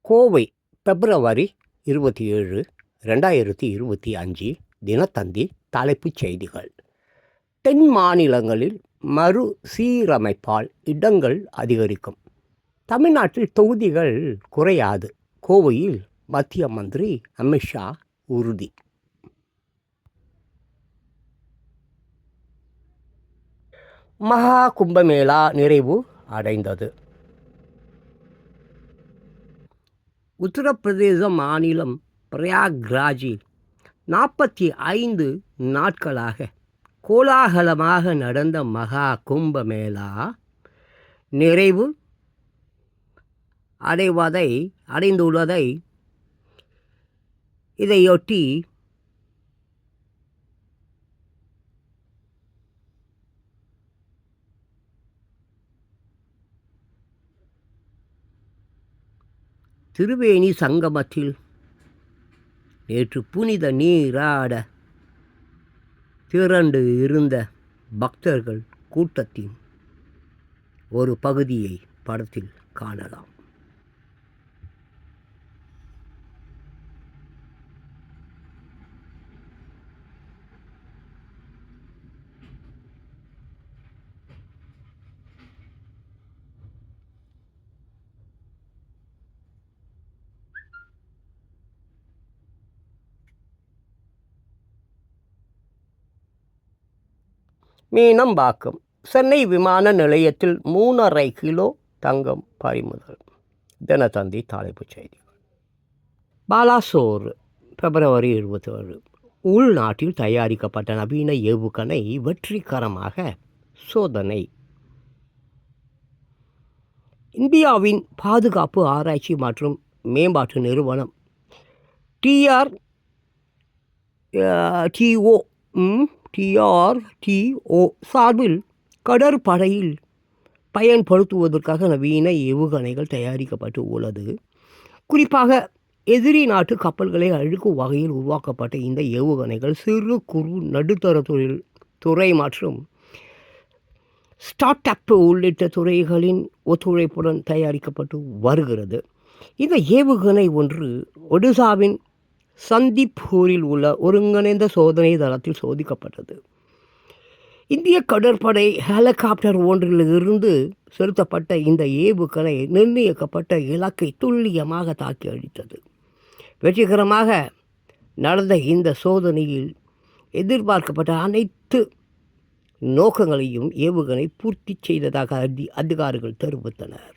கோவை பிப்ரவரி இருபத்தி ஏழு ரெண்டாயிரத்தி இருபத்தி அஞ்சு தினத்தந்தி தலைப்புச் செய்திகள். தென் மாநிலங்களில் மறு சீரமைப்பால் இடங்கள் அதிகரிக்கும். தமிழ்நாட்டில் தொகுதிகள் குறையாது. கோவையில் மத்திய மந்திரி அமித்ஷா உறுதி. மகா கும்பமேளா நிறைவு அடைந்தது. உத்தரப்பிரதேச மாநிலம் பிரயாக்ராஜில் நாற்பத்தி ஐந்து நாட்களாக கோலாகலமாக நடந்த மகா கும்பமேளா நிறைவு அடைவதை அடைந்துள்ளதை இதையொட்டி திருவேணி சங்கமத்தில். நேற்று புனித நீராட திரண்டு இருந்த பக்தர்கள் கூட்டத்தின் ஒரு பகுதியை படத்தில் காணலாம். மீனம்பாக்கம் சென்னை விமான நிலையத்தில் மூணரை கிலோ தங்கம் பறிமுதல். தினத்தந்தி தலைப்புச் செய்திகள். பாலாசோர் பிப்ரவரி இருபத்தி ஏழு உள்நாட்டில் தயாரிக்கப்பட்ட நவீன ஏவுகணை வெற்றிகரமாக சோதனை. இந்தியாவின் பாதுகாப்பு ஆராய்ச்சி மற்றும் மேம்பாட்டு நிறுவனம். டிஆர் டிஓ டிஆர்டிஓ சார்பில் கடற்படையில் பயன்படுத்துவதற்காக நவீன ஏவுகணைகள் தயாரிக்கப்பட்டு உள்ளது. குறிப்பாக எதிரி நாட்டு கப்பல்களை அழுக்கும் வகையில் உருவாக்கப்பட்ட இந்த ஏவுகணைகள் சிறு குறு நடுத்தர தொழில் துறை மற்றும் ஸ்டார்ட் அப் உள்ளிட்ட துறைகளின் ஒத்துழைப்புடன் தயாரிக்கப்பட்டு வருகிறது. இந்த ஏவுகணை ஒன்று ஒடிசாவின் சந்திப்பூரில் உள்ள ஒருங்கிணைந்த சோதனை தளத்தில் சோதிக்கப்பட்டது. இந்திய கடற்படை ஹெலிகாப்டர் ஒன்றிலிருந்து செலுத்தப்பட்ட இந்த ஏவுகணை நிர்ணயிக்கப்பட்ட இலக்கை துல்லியமாக தாக்கி அழித்தது. வெற்றிகரமாக நடந்த இந்த சோதனையில் எதிர்பார்க்கப்பட்ட அனைத்து நோக்கங்களையும் ஏவுகணை பூர்த்தி செய்ததாக அதி அதிகாரிகள் தெரிவித்தனர்.